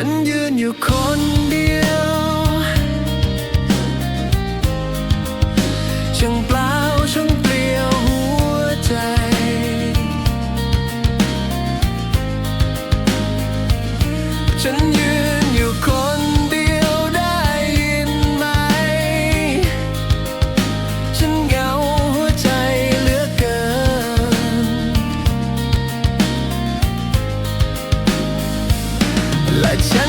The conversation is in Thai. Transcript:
ฉันยืนอยู่คนเดียวช่งปล let you